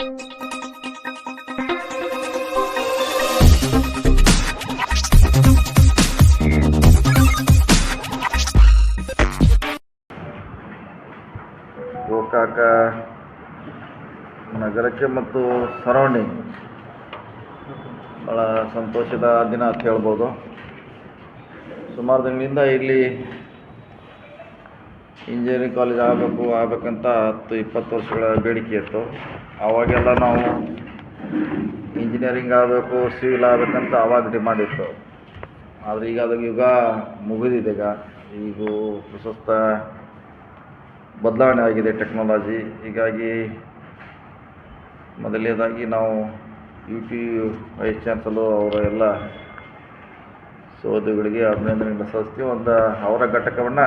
ಗೋಕಾಕ ನಗರಕ್ಕೆ ಮತ್ತು ಸರೌಂಡಿಂಗ್ ಭಾಳ ಸಂತೋಷದ ದಿನ ಅಂತ ಹೇಳ್ಬೋದು. ಸುಮಾರು ದಿನದಿಂದ ಇಲ್ಲಿ ಇಂಜಿನಿಯರಿಂಗ್ ಕಾಲೇಜ್ ಆಗಬೇಕು, ಆಗಬೇಕಂತ ಹತ್ತು, ಇಪ್ಪತ್ತು ವರ್ಷಗಳ ಬೇಡಿಕೆ ಇತ್ತು. ಆವಾಗೆಲ್ಲ ನಾವು ಇಂಜಿನಿಯರಿಂಗ್ ಆಗಬೇಕು, ಸಿವಿಲ್ ಆಗಬೇಕಂತ ಆವಾಗ ಡಿಮಾಂಡ್ ಇತ್ತು. ಆದರೆ ಈಗ ಅದು ಯುಗ ಮುಗಿದಿದೆ ಈಗ. ಈಗ ಪ್ರಶಸ್ತ ಬದಲಾವಣೆ ಆಗಿದೆ ಟೆಕ್ನಾಲಜಿ ಹೀಗಾಗಿ ಮೊದಲನೇದಾಗಿ ನಾವು ಯು ಪಿ ವೈಸ್ ಚಾನ್ಸಲರ್ ಅವರ ಎಲ್ಲ ಸೋದರಿಗಳಿಗೆ ಅಭಿನಂದನೆಗಳನ್ನು ಸಲ್ಲಿಸ್ತೀವಿ. ಒಂದು ಅವರ ಘಟಕವನ್ನು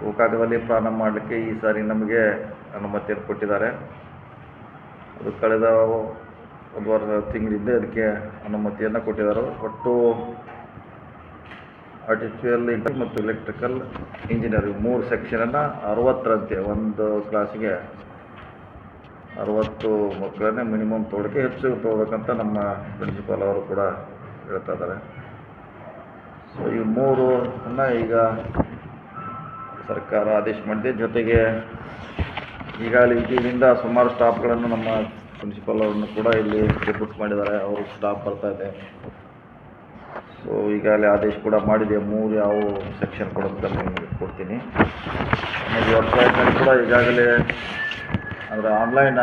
ಗೋಕಾಕದಲ್ಲಿ ಪ್ರಾರಂಭ ಮಾಡಲಿಕ್ಕೆ ಈ ಸಾರಿ ನಮಗೆ ಅನುಮತಿಯನ್ನು ಕೊಟ್ಟಿದ್ದಾರೆ. ಅದು ಕಳೆದ ಒಂದು ವಾರ ತಿಂಗಳಿಂದ ಅದಕ್ಕೆ ಅನುಮತಿಯನ್ನು ಕೊಟ್ಟಿದ್ದಾರೆ. ಒಟ್ಟು ಆರ್ಟಿಫಿಷಿಯಲ್ ಮತ್ತು ಎಲೆಕ್ಟ್ರಿಕಲ್ ಇಂಜಿನಿಯರಿಂಗ್ ಮೂರು ಸೆಕ್ಷನನ್ನು ಅರವತ್ತರಂತೆ ಒಂದು ಕ್ಲಾಸಿಗೆ ಅರವತ್ತು ಮಕ್ಕಳನ್ನೇ ಮಿನಿಮಮ್ ತೊಗೊಳಕ್ಕೆ ಹೆಚ್ಚು ತೊಗೊಬೇಕಂತ ನಮ್ಮ ಪ್ರಿನ್ಸಿಪಾಲ್ ಅವರು ಕೂಡ ಹೇಳ್ತಾ ಇದ್ದಾರೆ. ಸೊ ಈ ಮೂರು ಈಗ ಸರ್ಕಾರ ಆದೇಶ ಮಾಡಿದೆ. ಜೊತೆಗೆ ಈಗಾಗಲೇ ಇದರಿಂದ ಸುಮಾರು ಸ್ಟಾಫ್ಗಳನ್ನು ನಮ್ಮ ಪ್ರಿನ್ಸಿಪಾಲ್ ಅವರನ್ನು ಕೂಡ ಇಲ್ಲಿ ರಿಪೋರ್ಟ್ ಮಾಡಿದ್ದಾರೆ. ಅವರು ಸ್ಟಾಫ್ ಬರ್ತಾ ಇದೆ. ಸೊ ಈಗಾಗಲೇ ಆದೇಶ ಕೂಡ ಮಾಡಿದೆ. ಮೂರು ಯಾವ ಸೆಕ್ಷನ್ ಕೊಡೋದಕ್ಕೆ ನಿಮಗೆ ಕೊಡ್ತೀನಿ. ಆಮೇಲೆ ವೆಬ್ಸೈಟ್ನಲ್ಲಿ ಕೂಡ ಈಗಾಗಲೇ ಅಂದರೆ ಆನ್ಲೈನ್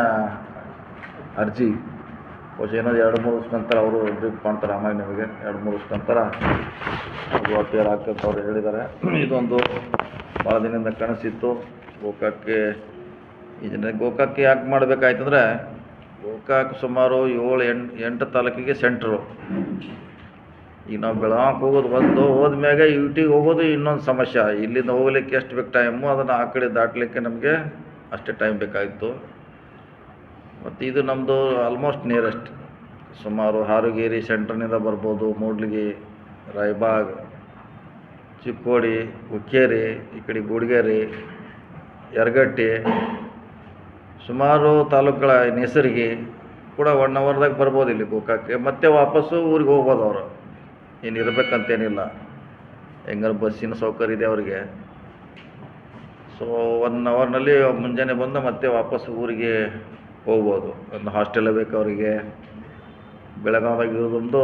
ಅರ್ಜಿ, ಬಹುಶಃ ಏನೋ ಎರಡು ಮೂರು ವರ್ಷ ನಂತರ ಅವರು ಬ್ರೀಫ್ ಮಾಡ್ತಾರೆ ಆಮೇಲೆ ನಿಮಗೆ. ಎರಡು ಮೂರು ವರ್ಷ ನಂತರ ಅದು ಅಪೇರ್ ಆಗ್ತಂತ ಅವ್ರು ಹೇಳಿದ್ದಾರೆ. ಇದೊಂದು ಭಾಳ ದಿನದಿಂದ ಕನಸಿತ್ತು ಗೋಕಾಕ್ಕೆ ಇಂಜಿನಿಯರಿಂಗ್ ಗೋಕಾಕ್ಕೆ ಯಾಕೆ ಮಾಡಬೇಕಾಯ್ತಂದ್ರೆ ಗೋಕಾಕ್ ಸುಮಾರು ಏಳು, ಎಂಟು ಎಂಟು ತಾಲೂಕಿಗೆ ಸೆಂಟ್ರು ಈಗ ನಾವು ಬೆಳಗಾವಿಗೆ ಹೋಗೋದು ಒಂದು ಹೋದ್ಮ್ಯಾಗೆ ಟಿಗೆ ಹೋಗೋದು ಇನ್ನೊಂದು ಸಮಸ್ಯೆ. ಇಲ್ಲಿಂದ ಹೋಗ್ಲಿಕ್ಕೆ ಎಷ್ಟು ಬೇಕು ಟೈಮು ಅದನ್ನು ಆ ಕಡೆ ದಾಟಲಿಕ್ಕೆ ನಮಗೆ ಅಷ್ಟೇ ಟೈಮ್ ಬೇಕಾಗಿತ್ತು ಮತ್ತು ಇದು ನಮ್ಮದು ಆಲ್ಮೋಸ್ಟ್ ನಿಯರೆಸ್ಟ್ ಸುಮಾರು ಹಾರುಗೇರಿ ಸೆಂಟ್ರ್ನಿಂದ ಬರ್ಬೋದು, ಮೂಡ್ಲಿಗಿ, ರಾಯಬಾಗ್. ಚಿಕ್ಕೋಡಿ, ಹುಕ್ಕೇರಿ, ಈ ಕಡೆ ಗುಡಿಗೇರಿ, ಯರಗಟ್ಟಿ, ಸುಮಾರು ತಾಲೂಕುಗಳ ನೆಸರ್ಗಿ ಕೂಡ ಒನ್ ಅವರ್ದಾಗ ಬರ್ಬೋದು ಇಲ್ಲಿ ಗೋಕಾಕ್ಕೆ ಮತ್ತೆ ವಾಪಸ್ಸು ಊರಿಗೆ ಹೋಗ್ಬೋದು ಅವರು. ಏನು ಇರಬೇಕಂತೇನಿಲ್ಲ. ಹೆಂಗಾರು ಬಸ್ಸಿನ ಸೌಕರ್ಯ ಇದೆ ಅವರಿಗೆ. ಸೊ ಒನ್ ಅವರ್ನಲ್ಲಿ ಮುಂಜಾನೆ ಬಂದು ಮತ್ತೆ ವಾಪಸ್ ಊರಿಗೆ ಹೋಗ್ಬೋದು. ಒಂದು ಹಾಸ್ಟೆಲ್ ಬೇಕು ಅವರಿಗೆ. ಬೆಳಗಾವ್ದಾಗ ಇರೋದೊಂದು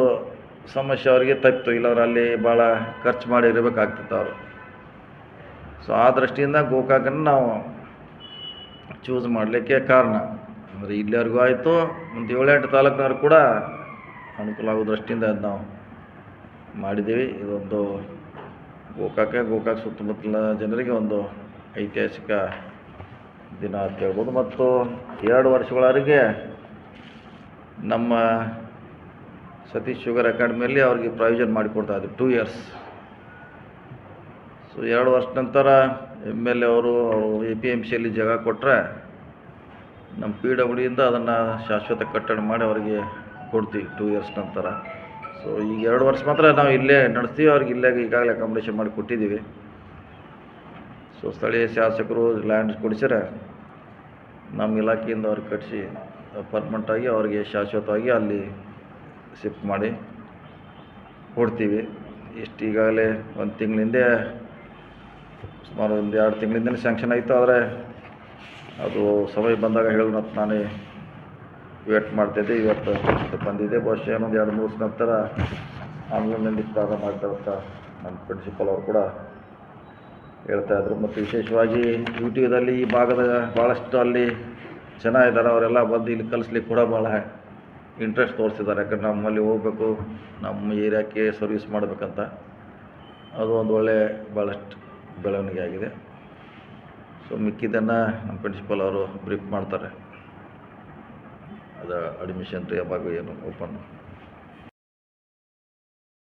ಸಮಸ್ಯೆ ಅವರಿಗೆ ತಪ್ಪಿತು ಇಲ್ಲವ್ರು ಅಲ್ಲಿ ಭಾಳ ಖರ್ಚು ಮಾಡಿ ಇರಬೇಕಾಗ್ತಿತ್ತು ಅವರು. ಸೊ ಆ ದೃಷ್ಟಿಯಿಂದ ಗೋಕಾಕನ್ನು ನಾವು ಚೂಸ್ ಮಾಡಲಿಕ್ಕೆ ಕಾರಣ. ಅಂದರೆ ಇಲ್ಲಿವರೆಗೂ ಆಯಿತು, ಒಂದು ಏಳೆಂಟು ತಾಲೂಕಿನವ್ರು ಕೂಡ ಅನುಕೂಲ ಆಗೋ ದೃಷ್ಟಿಯಿಂದ ಅದು ನಾವು ಮಾಡಿದ್ದೀವಿ. ಇದೊಂದು ಗೋಕಾಕ ಗೋಕಾಕ ಸುತ್ತಮುತ್ತಲ ಜನರಿಗೆ ಒಂದು ಐತಿಹಾಸಿಕ ದಿನ ಅಂತ ಹೇಳ್ಬೋದು. ಮತ್ತು ಎರಡು ವರ್ಷಗಳವರೆಗೆ ನಮ್ಮ ಸತೀಶ್ ಶುಗರ್ ಅಕಾಡೆಮಿಯಲ್ಲಿ ಅವ್ರಿಗೆ ಪ್ರಾವಿಷನ್ ಮಾಡಿಕೊಡ್ತಾ ಇದ್ರು ಟೂ ಇಯರ್ಸ್ ಸೊ ಎರಡು ವರ್ಷ ನಂತರ ಎಂ ಎಲ್ ಎ ಅವರು ಅವರು ಎ ಪಿ ಎಂ ಸಿಯಲ್ಲಿ ಜಾಗ ಕೊಟ್ಟರೆ ನಮ್ಮ ಪಿ ಡಬ್ಲ್ಯೂ ಇಂದ ಅದನ್ನು ಶಾಶ್ವತ ಕಟ್ಟಡ ಮಾಡಿ ಅವರಿಗೆ ಕೊಡ್ತೀವಿ ಟೂ ಇಯರ್ಸ್ ನಂತರ. ಸೊ ಈಗ ಎರಡು ವರ್ಷ ಮಾತ್ರ ನಾವು ಇಲ್ಲೇ ನಡೆಸ್ತೀವಿ, ಅವ್ರಿಗೆ ಇಲ್ಲೇ ಈಗಾಗಲೇ ಅಕಾಮಿಡೇಷನ್ ಮಾಡಿ ಕೊಟ್ಟಿದ್ದೀವಿ. ಸೊ ಸ್ಥಳೀಯ ಶಾಸಕರು ಲ್ಯಾಂಡ್ ಕೊಡಿಸಿದ್ರೆ ನಮ್ಮ ಇಲಾಖೆಯಿಂದ ಅವ್ರಿಗೆ ಕಟ್ಟಿಸಿ ಪರ್ಮನೆಂಟಾಗಿ ಅವರಿಗೆ ಶಾಶ್ವತವಾಗಿ ಅಲ್ಲಿ ಶಿಫ್ಟ್ ಮಾಡಿ ಕೊಡ್ತೀವಿ. ಇಷ್ಟು ಈಗಾಗಲೇ ಒಂದು ತಿಂಗಳಿಂದೆ, ಸುಮಾರು ಒಂದು ಎರಡು ತಿಂಗಳಿಂದಲೇ ಸ್ಯಾಂಕ್ಷನ್ ಆಯಿತು, ಆದರೆ ಅದು ಸಮಯ ಬಂದಾಗ ಹೇಳೋಣ ಅಂತ ನಾನೇ ವೇಟ್ ಮಾಡ್ತಿದ್ದೆ ಇವತ್ತು ಬಂದಿದ್ದೆ ಬಂದಿದೆ. ಬಹುಶಃ ಇನ್ನೊಂದು ಎರಡು ಮೂರು ದಿನ ನಂತರ ಆನ್ಲೈನಲ್ಲಿ ಪ್ರಾರಂಭ ಮಾಡ್ತಾ ಅಂತ ನಮ್ಮ ಪ್ರಿನ್ಸಿಪಲ್ ಅವರು ಕೂಡ ಹೇಳ್ತಾ ಇದ್ರು. ಮತ್ತು ವಿಶೇಷವಾಗಿ ಯೂಟ್ಯೂಬಲ್ಲಿ ಈ ಭಾಗದ ಭಾಳಷ್ಟು ಅಲ್ಲಿ ಜನ ಇದ್ದಾರೆ. ಅವರೆಲ್ಲ ಬಂದು ಇಲ್ಲಿ ಕಲಿಸ್ಲಿಕ್ಕೆ ಕೂಡ ಭಾಳ ಇಂಟ್ರೆಸ್ಟ್ ತೋರಿಸಿದ್ದಾರೆ. ಯಾಕಂದ್ರೆ ನಮ್ಮಲ್ಲಿ ಹೋಗಬೇಕು, ನಮ್ಮ ಏರಿಯಾಕ್ಕೆ ಸರ್ವಿಸ್ ಮಾಡಬೇಕಂತ. ಅದು ಒಂದು ಒಳ್ಳೆ ಭಾಳಷ್ಟು ಬೆಳವಣಿಗೆ ಆಗಿದೆ. ಸೊ ಮಿಕ್ಕಿದ್ದನ್ನು ನಮ್ಮ ಪ್ರಿನ್ಸಿಪಲ್ ಅವರು ಬ್ರೀಫ್ ಮಾಡ್ತಾರೆ. ಅದು ಅಡ್ಮಿಷನ್ ಯಾವಾಗ ಏನು ಓಪನ್